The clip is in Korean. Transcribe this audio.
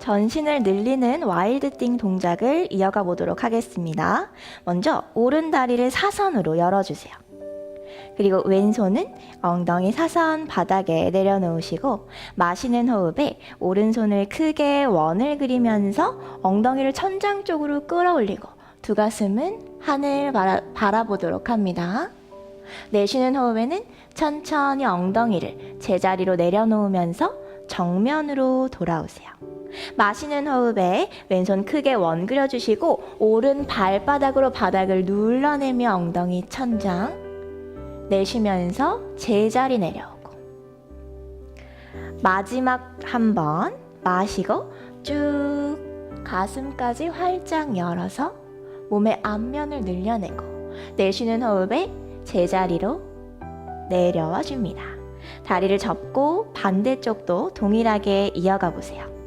전신을 늘리는 와일드띵 동작을 이어가 보도록 하겠습니다. 먼저 오른 다리를 사선으로 열어주세요. 그리고 왼손은 엉덩이 사선 바닥에 내려놓으시고 마시는 호흡에 오른손을 크게 원을 그리면서 엉덩이를 천장 쪽으로 끌어올리고 두 가슴은 하늘 바라, 바라보도록 합니다. 내쉬는 호흡에는 천천히 엉덩이를 제자리로 내려놓으면서 정면으로 돌아오세요. 마시는 호흡에 왼손 크게 원 그려주시고 오른 발바닥으로 바닥을 눌러내며 엉덩이 천장 내쉬면서 제자리 내려오고 마지막 한 번 마시고 쭉 가슴까지 활짝 열어서 몸의 앞면을 늘려내고 내쉬는 호흡에 제자리로 내려와 줍니다. 다리를 접고 반대쪽도 동일하게 이어가 보세요.